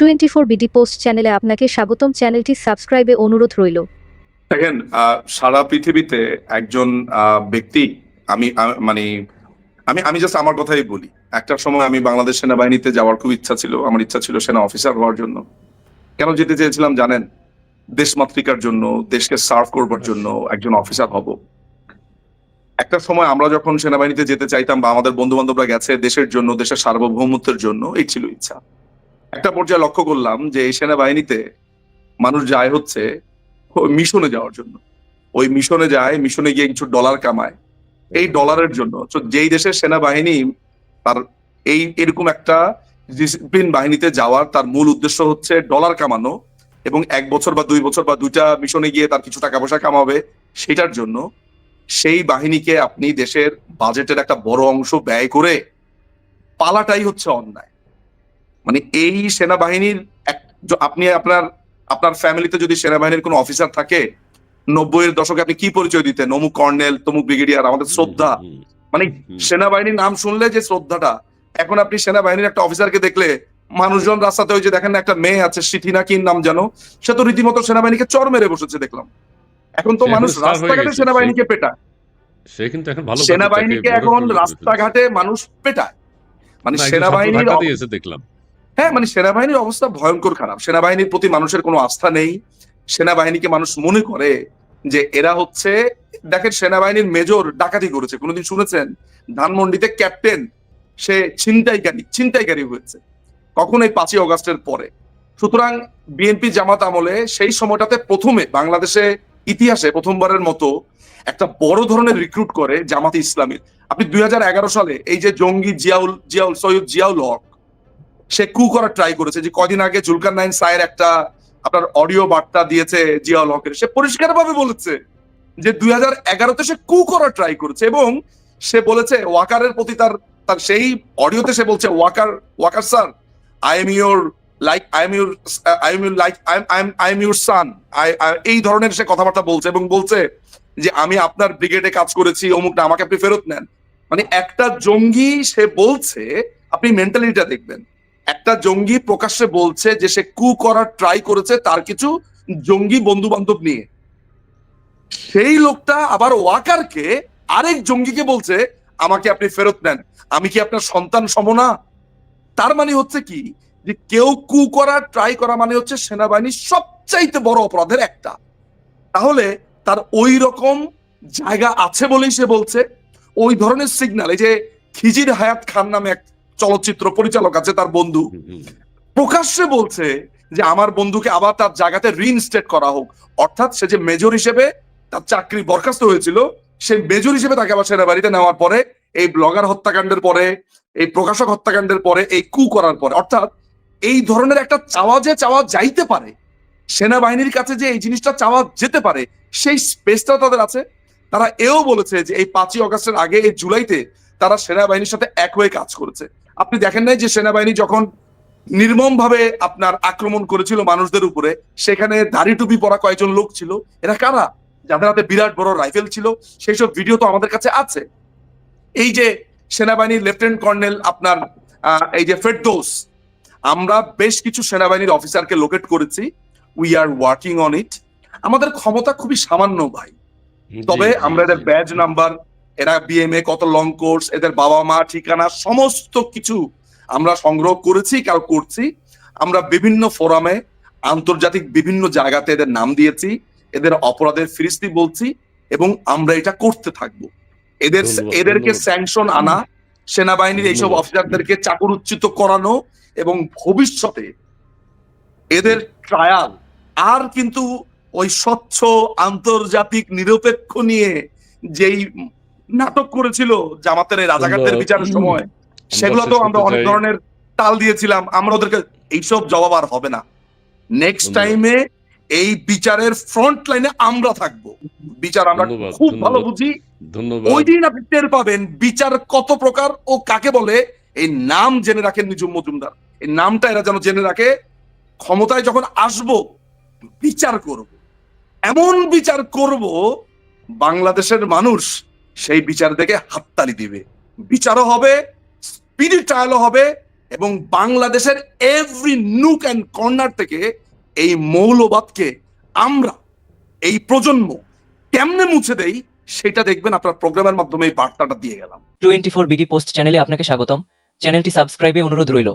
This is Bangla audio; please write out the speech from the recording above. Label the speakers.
Speaker 1: টোয়েন্টি ফোর বিডি পোস্ট চ্যানেলে আপনাকে স্বাগতম। চ্যানেলটি সাবস্ক্রাইবে অনুরোধ রইল।
Speaker 2: দেখেন সারা পৃথিবীতে একজন ব্যক্তি, আমি মানে আমি আমি জাস্ট আমার কথাই বলি। একটা সময় আমি বাংলাদেশ সেনাবাহিনীতে যাওয়ার খুব ইচ্ছা ছিল। আমার ইচ্ছা ছিল সেনা অফিসার হওয়ার জন্য। কেন যেতে চেয়েছিলাম জানেন? দেশমাতৃকার জন্য, দেশকে সার্ভ করবার জন্য একজন অফিসার হব। একটা সময় আমরা যখন সেনাবাহিনীতে যেতে চাইতাম বা আমাদের বন্ধু বান্ধবরা গেছে, দেশের জন্য, দেশের সার্বভৌমত্বের জন্য, এই ছিল ইচ্ছা। একটা পর্যায়ে লক্ষ্য করলাম যে এই সেনাবাহিনীতে মানুষ যায় হচ্ছে মিশনে যাওয়ার জন্য। ওই মিশনে যায়, মিশনে গিয়ে কিছু ডলার কামায়। এই ডলারের জন্য, তো যেই দেশের সেনাবাহিনী তার এই এরকম একটা ডিসিপ্লিন বাহিনীতে যাওয়ার তার মূল উদ্দেশ্য হচ্ছে ডলার কামানো এবং এক বছর বা দুই বছর বা দুইটা মিশনে গিয়ে তার কিছু টাকা পয়সা কামাবে সেটার জন্য সেই বাহিনীকে আপনি দেশের বাজেটের একটা বড় অংশ ব্যয় করে পালাটাই হচ্ছে অন্যায়। মানে এই সেনাবাহিনীর আপনি আপনার আপনার ফ্যামিলিতে যদি সেনাবাহিনীর কোনো অফিসার থাকে নব্বইয়ের দশকে আপনি কি পরিচয় দিতেন? অমুক কর্নেল তমুক ব্রিগেডিয়ার আমাদের শ্রদ্ধা। মানে সেনাবাহিনীর নাম শুনলে যে শ্রদ্ধাটা এখন আপনি সেনাবাহিনীর একটা অফিসারকে দেখলে মানুষজন রাস্তাতে ওই যে দেখেন না একটা মেয়ে আছে সিথি না কি নাম জানো সে তো রীতিমতো সেনাবাহিনীকে চর মেরে বসেছে দেখলাম। এখন তো মানুষ রাস্তাঘাটে সেনাবাহিনীকে পেটায়।
Speaker 3: সে কিন্তু এখন ভালো
Speaker 2: সেনাবাহিনীকে এখন রাস্তাঘাটে মানুষ পেটায়। মানে সেনাবাহিনীর
Speaker 3: দেখলাম।
Speaker 2: হ্যাঁ মানে সেনাবাহিনীর অবস্থা ভয়ঙ্কর খারাপ। সেনাবাহিনীর প্রতি মানুষের কোনো আস্থা নেই। সেনাবাহিনীকে মানুষ মনে করে যে এরা হচ্ছে, দেখেন সেনাবাহিনীর মেজর ডাকাতি করেছে। কোনোদিন শুনেছেন? ধানমন্ডিতে ক্যাপ্টেন, সে ছিনতাইকারী ছিনতাইকারী হয়েছে। কখন এই পাঁচই অগাস্টের পরে? সুতরাং বিএনপি জামাত আমলে সেই সময়টাতে প্রথমে বাংলাদেশে ইতিহাসে প্রথমবারের মতো একটা বড় ধরনের রিক্রুট করে জামাতে ইসলামী। আপনি দুই হাজার এগারো সালে এই যে জঙ্গি জিয়াউল জিয়াউল, সৈয়দ জিয়াউল হক সে কু করার ট্রাই করেছে যে কদিন আগে জুলকার নাইন সায়ের একটা আপনার অডিও বার্তা দিয়েছে জিয়াউল হকের সে পরিষ্কার ভাবে বলেছে যে দুই হাজার এগারোতে সে কু করার ট্রাই করেছে এবং সে বলেছে ওয়াকারের প্রতি তার তার সেই অডিওতে সে বলছে, Waqar Waqar sir I am your like I am your I am your like I am I am your son এই ধরনের সে কথাবার্তা বলছে এবং বলছে যে আমি আপনার ব্রিগেডে কাজ করেছি অমুকটা আমাকে আপনি ফেরত নেন। মানে একটা জঙ্গি সে বলছে, আপনি মেন্টালিটিটা দেখবেন। একটা জঙ্গি প্রকাশ্যে বলছে যে সে কু করার ট্রাই করেছে তার কিছু জঙ্গি বন্ধু বান্ধব নিয়ে। সেই লোকটা আবার ওয়াকারকে আরেক জঙ্গিকে বলছে, আমাকে আপনি ফেরত নেন। আমি কি আপনার সন্তান সম না? তার মানে হচ্ছে কি? যে কেউ কু করার ট্রাই করা মানে হচ্ছে সেনাবাহিনীর সবচাইতে বড় অপরাধের একটা। তাহলে তার ওই রকম জায়গা আছে বলেই সে বলছে। ওই ধরনের সিগন্যাল এই যে খিজির হায়াত খান নামে এক চলচ্চিত্র পরিচালক আছে তার বন্ধু। প্রকাশ্যে বলছে যে আমার বন্ধুকে আবার তার জায়গাতে রিইনস্টেট করা হোক। অর্থাৎ সে যে মেজর হিসেবে তার চাকরি বরখাস্ত হয়েছিল সে মেজর হিসেবে তাকে আবার সেনাবাহিনীতে নেওয়ার পরে এই ব্লগার হত্যাকাণ্ডের পরে এই প্রকাশক হত্যাকাণ্ডের পরে এই কু করার পরে অর্থাৎ এই ধরনের একটা চাওয়া যে চাওয়া যাইতে পারে সেনাবাহিনীর কাছে যে এই জিনিসটা চাওয়া যেতে পারে সেই স্পেসটা তাদের আছে। তারা এও বলেছে যে এই পাঁচই অগস্টের আগে এই জুলাইতে তারা সেনাবাহিনীর সাথে এক হয়ে কাজ করেছে। আপনি দেখেন নাই যে সেনাবাহিনী যখন নির্মম ভাবে আপনার আক্রমণ করেছিল মানুষদের উপরে সেখানে দাড়ি টুপি পরা কয়েকজন লোক ছিল। এরা কারা? যাদের হাতে বিরাট বড় রাইফেল ছিল সেই সব ভিডিও তো আমাদের কাছে আছে। এই যে সেনাবাহিনীর লেফটেন্যান্ট কর্নেল আপনার এই যে ফেরদৌস আমরা বেশ কিছু সেনাবাহিনীর অফিসারকে লোকেট করেছি। We are working on it আমাদের ক্ষমতা খুবই সামান্য ভাই। তবে আমরা এদের ব্যাজ নাম্বার এরা বিএমএ কত লং কোর্স এদের বাবা মা ঠিকানা সমস্ত কিছু আমরা সংগ্রহ করেছি কাল করছি। আমরা বিভিন্ন ফোরামে আন্তর্জাতিক বিভিন্ন জায়গাতে এদের নাম দিয়েছি এদের অপরাধের ফিরিস্তি বলছি এবং আমরা এটা করতে থাকব। এদের এদেরকে স্যাংশন আনা সেনাবাহিনীর এইসব। অফিসারদেরকে চাকরুচ্যুত করানো এবং ভবিষ্যতে এদের ট্রায়াল আর কিন্তু ওই স্বচ্ছ আন্তর্জাতিক নিরপেক্ষ নিয়ে যেই নাটক করেছিল জামাতের এই রাজাকারদের বিচারের সময়। সেগুলো তো আমরা অনেক ধরনের তাল দিয়েছিলাম আমরা ওদেরকে এইসব জবাব আর হবে না। নেক্সট টাইমে এই বিচারের ফ্রন্ট লাইনে আমরা থাকব। বিচার আমরা খুব ভালো বুঝি। ওই দিন আপনি টের পাবেন বিচার কত প্রকার ও কাকে বলে। এই নাম জেনে রাখেন নিজুম মজুমদার। এই নামটা এরা যেন জেনে রাখে ক্ষমতায় যখন আসব বিচার করব। এমন বিচার করব বাংলাদেশের মানুষ সেই বিচার দেখে হাততালি দিবে। বিচারও হবে স্পিডি ট্রায়ালও হবে এবং বাংলাদেশের এভরি নুক অ্যান্ড কর্নার থেকে এই মৌলবাদকে আমরা, এই প্রজন্ম কেমনে মুছে দেই সেটা দেখবেন আপনার প্রোগ্রামের মাধ্যমে এই বার্তাটা দিয়ে গেলাম।
Speaker 4: টোয়েন্টি ফোর বিডি পোস্ট চ্যানেলে আপনাকে স্বাগতম। চ্যানেলটি সাবস্ক্রাইবে অনুরোধ রইল।